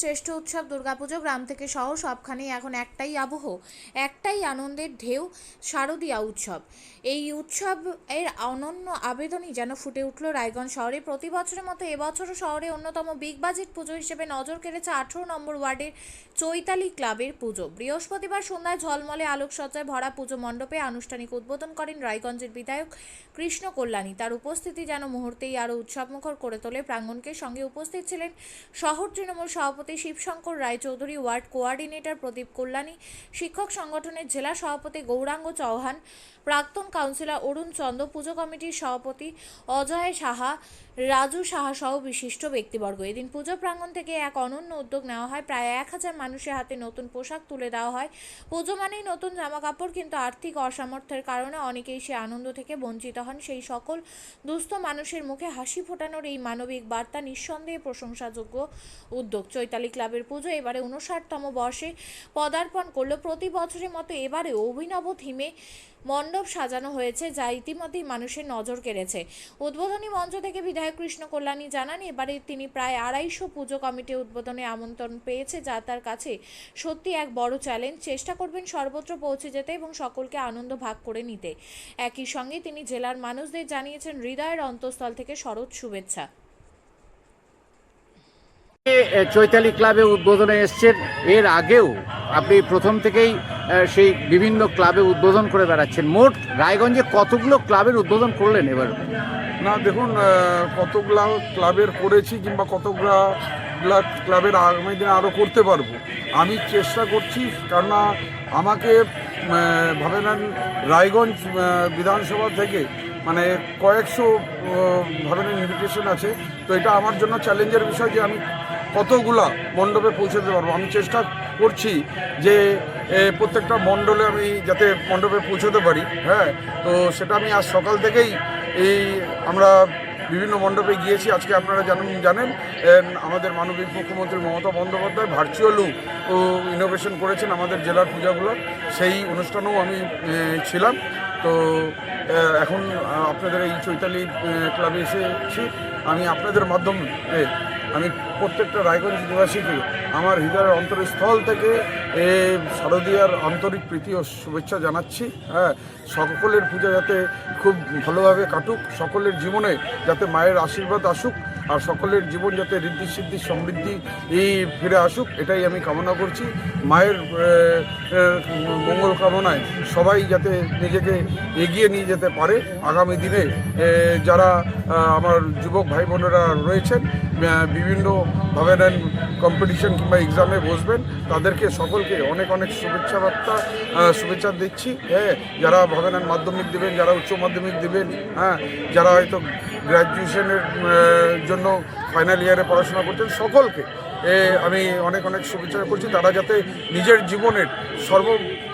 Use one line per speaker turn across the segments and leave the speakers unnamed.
শ্রেষ্ঠ উৎসব দুর্গাপুজো, গ্রাম থেকে শহর সবখানেই এখন একটাই আবহ, একটাই আনন্দের ঢেউ, শারদীয়া উৎসব। এই উৎসব এর অনন্য আবেদনই যেন ফুটে উঠল রায়গঞ্জ শহরে। প্রতি বছরের মতো এবছরও শহরে অন্যতম বিগ বাজেট পুজো হিসেবে নজর কেড়েছে আঠেরো নম্বর ওয়ার্ডের চৈতালি ক্লাবের পুজো। বৃহস্পতিবার সন্ধ্যায় ঝলমলে আলোকসজ্জায় ভরা পুজো মণ্ডপে আনুষ্ঠানিক উদ্বোধন করেন রায়গঞ্জের বিধায়ক কৃষ্ণ কল্যাণী। তার উপস্থিতি যেন মুহূর্তেই আরও উৎসবমুখর করে তোলে। প্রাঙ্গণকে সঙ্গে উপস্থিত ছিলেন শহর তৃণমূল সভাপতি শিবশঙ্কর রায়চৌধুরী, ওয়ার্ড কোয়ার্ডিনেটর প্রদীপ কল্যাণী, শিক্ষক সংগঠনের জেলা সভাপতি গৌরাঙ্গ চৌহান, প্রাক্তন কাউন্সিলর অরুণ চন্দ, পুজো কমিটির সভাপতি অজয় সাহা রাজু সাহা সহ বিশিষ্ট ব্যক্তিবর্গ। এদিন পুজো প্রাঙ্গণ থেকে এক অনন্য উদ্যোগ নেওয়া হয়। প্রায় এক হাজার মানুষের হাতে নতুন পোশাক তুলে দেওয়া হয়। পুজো মানেই নতুন জামা কাপড় কিন্তু আর্থিক অসামর্থ্যের কারণে অনেকেই সে আনন্দ থেকে বঞ্চিত হন। সেই সকল দুস্থ মানুষের মুখে হাসি ফোটানোর এই মানবিক বার্তা নিঃসন্দেহে প্রশংসাযোগ্য উদ্যোগ। চৈতালি ক্লাবের পুজো এবারে উনষাটতম বর্ষে পদার্পণ করল। প্রতি বছরের মতো এবারে অভিনব থিমে মণ্ডপ সাজানো হয়েছে যা ইতিমধ্যেই মানুষের নজর কেড়েছে। উদ্বোধনী মঞ্চ থেকে বিধায়ক কৃষ্ণ কল্যাণী জানান, এবারে তিনি প্রায় আড়াইশো পুজো কমিটি উদ্বোধনে আমন্ত্রণ পেয়েছে যা তার কাছে সত্যি এক বড় চ্যালেঞ্জ। চেষ্টা করবেন সর্বত্র পৌঁছে যেতে এবং সকলকে আনন্দ ভাগ করে নিতে। একই সঙ্গে তিনি জেলার মানুষদের জানিয়েছেন, হৃদয়ের অন্তঃস্থল থেকে শরৎ শুভেচ্ছা।
চৈতালি ক্লাবে উদ্বোধনে এসছেন। এর আগেও আপনি প্রথম থেকেই সেই বিভিন্ন ক্লাবে উদ্বোধন করে বেড়াচ্ছেন। মোট রায়গঞ্জে কতগুলো ক্লাবের উদ্বোধন করলেন এবার?
না, দেখুন কতগুলা ক্লাবের করেছি কিংবা কতগুলা গুলা ক্লাবের আগামী দিনে আরও করতে পারব, আমি চেষ্টা করছি। কেননা, আমাকে ভাবে নেন রায়গঞ্জ বিধানসভা থেকে মানে কয়েকশো ভাবে ইনভিটেশন আছে। তো এটা আমার জন্য চ্যালেঞ্জের বিষয় যে আমি কতগুলা মণ্ডপে পৌঁছাতে পারব? আমি চেষ্টা করছি যে প্রত্যেকটা মণ্ডলে আমি যাতে মণ্ডপে পৌঁছতে পারি হ্যাঁ? তো সেটা আমি আজ সকাল থেকেই এই আমরা বিভিন্ন মণ্ডপে গিয়েছি। আজকে আপনারা জানেন জানেন আমাদের মানবিক মুখ্যমন্ত্রী মমতা বন্দ্যোপাধ্যায় ভার্চুয়ালও ইনোভেশন করেছেন আমাদের জেলার পূজাগুলো। সেই অনুষ্ঠানেও আমি ছিলাম। তো এখন আপনাদের এই চৈতালি ক্লাবে এসেছি। আমি আপনাদের মাধ্যমে আমি প্রত্যেকটা রায়গঞ্জ নিবাসীকে আমার হৃদয়ের অন্তরস্থল থেকে এ শারদীয়ার আন্তরিক প্রীতি ও শুভেচ্ছা জানাচ্ছি। হ্যাঁ সকলের পূজা যাতে খুব ভালোভাবে কাটুক, সকলের জীবনে যাতে মায়ের আশীর্বাদ আসুক, আর সকলের জীবন যাতে ঋদ্ধি সিদ্ধি সমৃদ্ধি এই ফিরে আসুক, এটাই আমি কামনা করছি। মায়ের মঙ্গল কামনায় সবাই যাতে নিজেকে এগিয়ে নিয়ে যেতে পারে। আগামী দিনে যারা আমার যুবক ভাই বোনেরা রয়েছেন বিভিন্নভাবে নেন কম্পিটিশন কিংবা এক্সামে বসবেন, তাদেরকে সকলকে অনেক অনেক শুভেচ্ছা বার্তা শুভেচ্ছা দিচ্ছি। হ্যাঁ যারা ভাবে নেন মাধ্যমিক দেবেন, যারা উচ্চ মাধ্যমিক দেবেন হ্যাঁ যারা হয়তো গ্র্যাজুয়েশনের জন্য ফাইনাল ইয়ারে পড়াশোনা করছেন, সকলকে আমি অনেক অনেক শুভেচ্ছা করছি। তারা যাতে নিজের জীবনের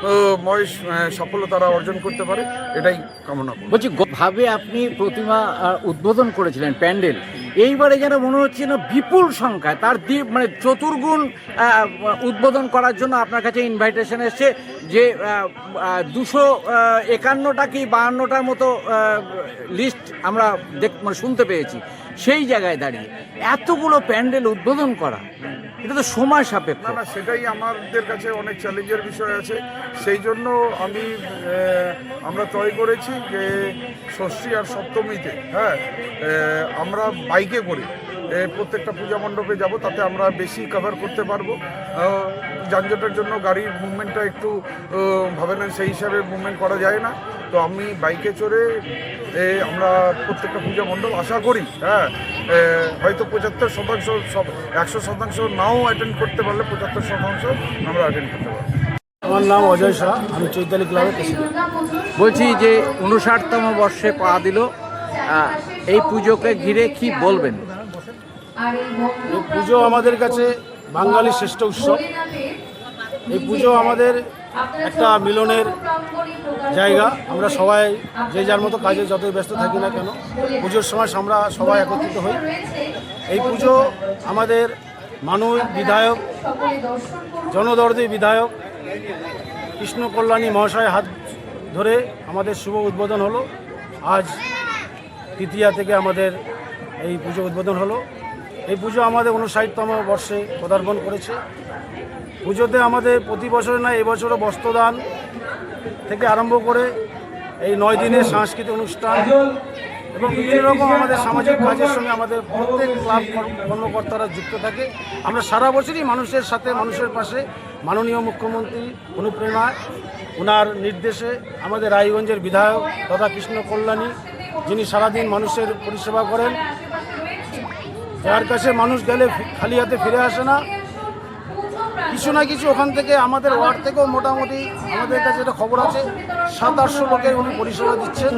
সর্বময় সাফল্য তারা অর্জন করতে পারে, এটাই কামনা করি
বলছি ভাবে আপনি প্রতিমা উদ্বোধন করেছিলেন প্যান্ডেল, এইবারে যেন মনে হচ্ছে না বিপুল সংখ্যায়, তার দ্বি- মানে চতুর্গুণ উদ্বোধন করার জন্য আপনার কাছে ইনভাইটেশন এসছে যে দুশো একান্নটা কি বাহান্নটার মতো লিস্ট আমরা দেখ মানে শুনতে পেয়েছি। সেই জায়গায় দাঁড়িয়ে এতগুলো প্যান্ডেল উদ্বোধন করা, এটা তো সময় সাপেক্ষ।
না সেটাই আমাদের কাছে অনেক চ্যালেঞ্জের বিষয় আছে। সেই জন্য আমি আমরা তয় করেছি যে ষষ্ঠী আর সপ্তমীতে হ্যাঁ আমরা বাইকে করে প্রত্যেকটা পূজা মণ্ডপে যাব, তাতে আমরা বেশি কভার করতে পারব। যানজটের জন্য গাড়ির মুভমেন্টটা একটু ভাবে না সেই হিসাবে মুভমেন্ট করা যায় না। তো আমি বাইকে চড়ে এ, আমরা প্রত্যেকটা পূজা মণ্ডপ আশা করি হ্যাঁ হয়তো পঁচাত্তর শতাংশ সব একশো শতাংশ নাও অ্যাটেন্ড করতে পারলে পঁচাত্তর শতাংশ আমরা অ্যাটেন্ড করতে পারব।
আমার নাম অজয় শাহ আমি চৈতালি ক্লাবের
বলছি যে উনষাটতম বর্ষে পা দিল এই পুজোকে ঘিরে কি বলবেন?
পুজো আমাদের কাছে বাঙালির শ্রেষ্ঠ উৎসব। এই পুজো আমাদের একটা মিলনের জায়গা। আমরা সবাই যে যার মতো কাজে যতই ব্যস্ত থাকি না কেন, পুজোর সময় আমরা সবাই একত্রিত হই। এই পুজো আমাদের মানুষ বিধায়ক, জনদর্দী বিধায়ক, কৃষ্ণ কল্যাণী মহাশয় হাত ধরে আমাদের শুভ উদ্বোধন হলো। আজ তৃতীয়া থেকে আমাদের এই পুজো উদ্বোধন হলো। এই পুজো আমাদের উনষাটতম বর্ষে পদার্পণ করেছে। পুজোতে আমাদের প্রতি বছর না এবছরও বস্ত্রদান থেকে আরম্ভ করে এই নয় দিনের সাংস্কৃতিক অনুষ্ঠান এবং বিভিন্ন রকম আমাদের সামাজিক কাজের সঙ্গে আমাদের প্রত্যেক ক্লাব কর্ম- কর্মকর্তারা যুক্ত থাকে। আমরা সারা বছরই মানুষের সাথে, মানুষের পাশে মাননীয় মুখ্যমন্ত্রী অনুপ্রেরণায় ওনার নির্দেশে আমাদের রায়গঞ্জের বিধায়ক তথা কৃষ্ণ কল্যাণী, যিনি সারাদিন মানুষের পরিষেবা করেন, যার কাছে মানুষ গেলে খালি হাতে ফিরে আসে না। কিছু না কিছু ওখান থেকে আমাদের ওয়ার্ড থেকেও মোটামুটি আমাদের কাছে একটা খবর আছে, সাত আটশো লোকের উনি পরিষেবা দিচ্ছেন,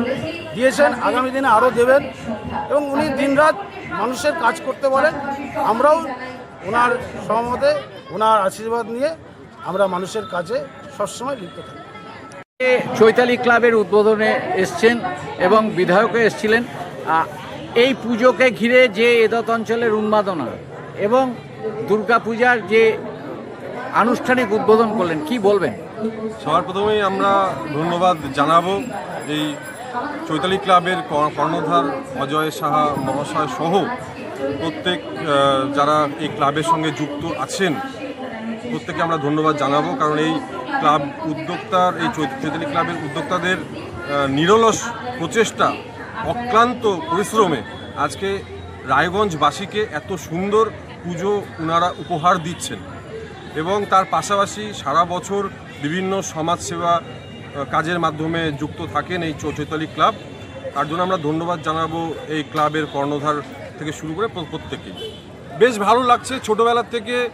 দিয়েছেন, আগামী দিনে আরও দেবেন এবং উনি দিনরাত মানুষের কাজ করতে পারেন আমরাও ওনার সহমতে ওনার আশীর্বাদ নিয়ে আমরা মানুষের কাজে সবসময় লিপ্ত থাকি।
চৈতালি ক্লাবের উদ্বোধনে এসছেন এবং বিধায়কও এসছিলেন। এই পুজোকে ঘিরে যে এদত অঞ্চলের উন্মাদনা এবং দুর্গাপূজার যে আনুষ্ঠানিক উদ্বোধন করলেন, কি বলবেন?
সবার প্রথমেই আমরা ধন্যবাদ জানাব এই চৈতালি ক্লাবের কর্ণধার অজয় সাহা মহাশয় সহ প্রত্যেক যারা এই ক্লাবের সঙ্গে যুক্ত আছেন প্রত্যেকে আমরা ধন্যবাদ জানাব। কারণ এই ক্লাব উদ্যোক্তার, এই চৈতালি ক্লাবের উদ্যোক্তাদের নিরলস প্রচেষ্টা, অক্লান্ত পরিশ্রমে আজকে রায়গঞ্জবাসীকে এত সুন্দর পুজো ওনারা উপহার দিচ্ছেন। এবং তার পাশাপাশি সারা বছর বিভিন্ন সমাজসেবা কাজের মাধ্যমে যুক্ত থাকেন এই চৈতালি ক্লাব। তার জন্য আমরা ধন্যবাদ জানাব এই ক্লাবের কর্ণধার থেকে শুরু করে প্র- প্রত্যেকেই বেশ ভালো লাগছে ছোটোবেলার থেকে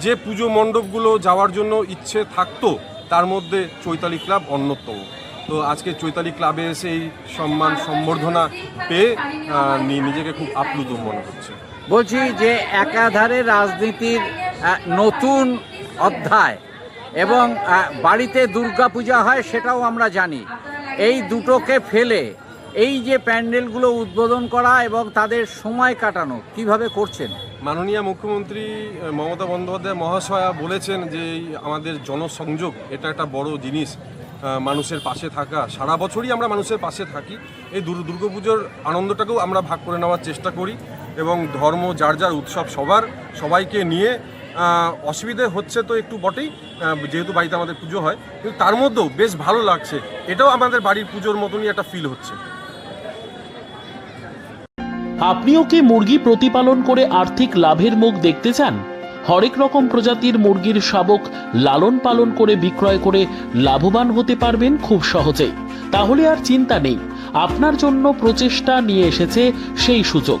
যে পুজো মণ্ডপগুলো যাওয়ার জন্য ইচ্ছে থাকতো, তার মধ্যে চৈতালি ক্লাব অন্যতম। তো আজকে চৈতালি ক্লাবে এসে এই সম্মান, সম্বর্ধনা পেয়ে নিজেকে খুব আপ্লুত মনে হচ্ছে।
বলছি যে একাধারে রাজনীতির নতুন অধ্যায় এবং বাড়িতে দুর্গাপূজা হয় সেটাও আমরা জানি। এই দুটোকে ফেলে এই যে প্যান্ডেলগুলো উদ্বোধন করা এবং তাদের সময় কাটানো, কীভাবে করছেন?
মাননীয় মুখ্যমন্ত্রী মমতা বন্দ্যোপাধ্যায় মহাশয়া বলেছেন যে আমাদের জনসংযোগ, এটা একটা বড় জিনিস মানুষের পাশে থাকা। সারা বছরই আমরা মানুষের পাশে থাকি। এই দুর্গ দুর্গাপুজোর আনন্দটাকেও আমরা ভাগ করে নেওয়ার চেষ্টা করি এবং ধর্ম, যার যার উৎসব, সবার সবাইকে নিয়ে অসুবিধে হচ্ছে তো একটু বটেই যেহেতু বাড়িতে আমাদের পুজো হয়। কিন্তু তার মধ্যেও বেশ ভালো লাগছে। এটাও আমাদের বাড়ির পুজোর মতনই একটা ফিল হচ্ছে।
আপনিও কি মুরগি প্রতিপালন করে আর্থিক লাভের মুখ দেখতে চান? হরেক রকম প্রজাতির মুরগির শাবক লালন পালন করে বিক্রয় করে লাভবান হতে পারবেন খুব সহজেই। তাহলে আর চিন্তা নেই, আপনার জন্য প্রচেষ্টা নিয়ে এসেছে সেই সুযোগ।